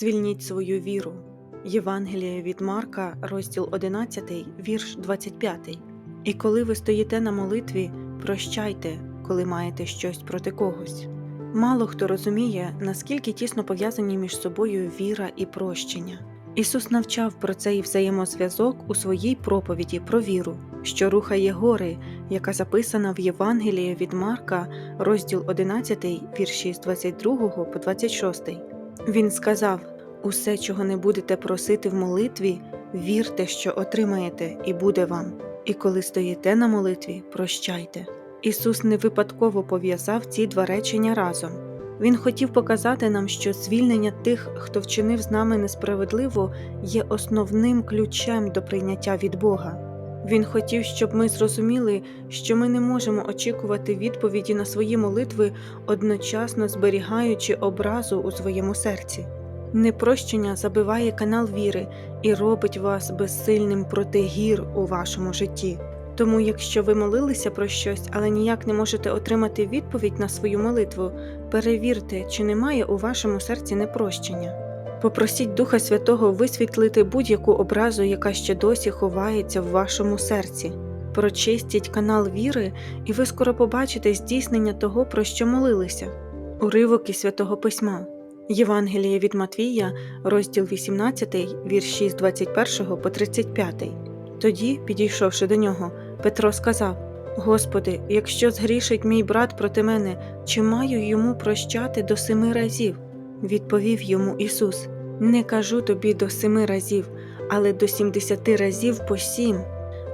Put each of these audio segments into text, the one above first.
Звільніть свою віру. Євангеліє від Марка, розділ 11, вірш 25. І коли ви стоїте на молитві, прощайте, коли маєте щось проти когось. Мало хто розуміє, наскільки тісно пов'язані між собою віра і прощення. Ісус навчав про цей взаємозв'язок у своїй проповіді про віру, що рухає гори, яка записана в Євангелії від Марка, розділ 11, вірші з 22 по 26. Він сказав: Усе, чого не будете просити в молитві, вірте, що отримаєте, і буде вам. І коли стоїте на молитві, прощайте. Ісус не випадково пов'язав ці два речення разом. Він хотів показати нам, що звільнення тих, хто вчинив з нами несправедливо, є основним ключем до прийняття від Бога. Він хотів, щоб ми зрозуміли, що ми не можемо очікувати відповіді на свої молитви, одночасно зберігаючи образу у своєму серці. Непрощення забиває канал віри і робить вас безсильним проти гір у вашому житті. Тому, якщо ви молилися про щось, але ніяк не можете отримати відповідь на свою молитву, перевірте, чи немає у вашому серці непрощення. Попросіть Духа Святого висвітлити будь-яку образу, яка ще досі ховається в вашому серці. Прочистіть канал віри, і ви скоро побачите здійснення того, про що молилися. Уривок із Святого Письма. Євангеліє від Матвія, розділ 18, вірші з 21 по 35. Тоді, підійшовши до нього, Петро сказав: Господи, якщо згрішить мій брат проти мене, чи маю йому прощати до семи разів? Відповів йому Ісус: Не кажу тобі до семи разів, але до сімдесяти разів по сім.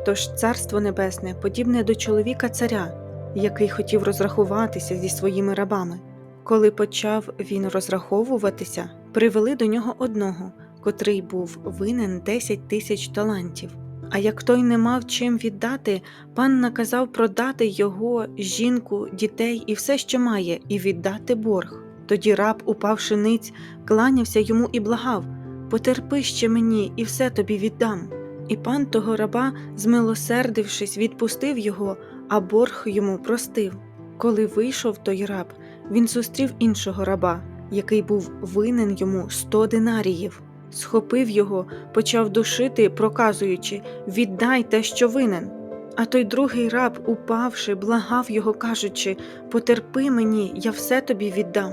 Тож Царство Небесне подібне до чоловіка царя, який хотів розрахуватися зі своїми рабами. Коли почав він розраховуватися, привели до нього одного, котрий був винен десять тисяч талантів. А як той не мав чим віддати, пан наказав продати його, жінку, дітей і все, що має, і віддати борг. Тоді раб, упавши ниць, кланявся йому і благав Потерпи ще мені, і все тобі віддам. І пан того раба, змилосердившись, відпустив його, а борг йому простив. Коли вийшов той раб, він зустрів іншого раба, який був винен йому сто динаріїв. Схопив його, почав душити, проказуючи Віддай те, що винен. А той другий раб, упавши, благав його, кажучи Потерпи мені, я все тобі віддам.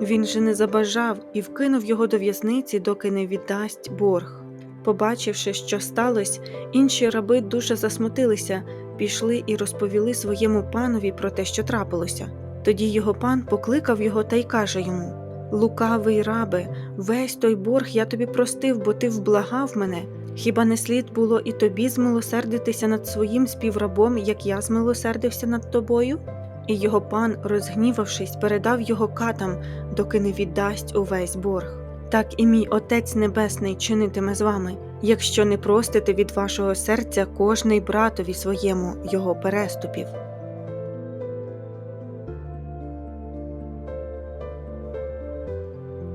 Він же не забажав і вкинув його до в'язниці, доки не віддасть борг. Побачивши, що сталося, інші раби дуже засмутилися, пішли і розповіли своєму панові про те, що трапилося. Тоді його пан покликав його та й каже йому Лукавий рабе, весь той борг я тобі простив, бо ти вблагав мене. Хіба не слід було і тобі змилосердитися над своїм співрабом, як я змилосердився над тобою? І його пан, розгнівавшись, передав його катам, доки не віддасть увесь борг. Так і мій Отець Небесний чинитиме з вами, якщо не простите від вашого серця кожний братові своєму його переступів.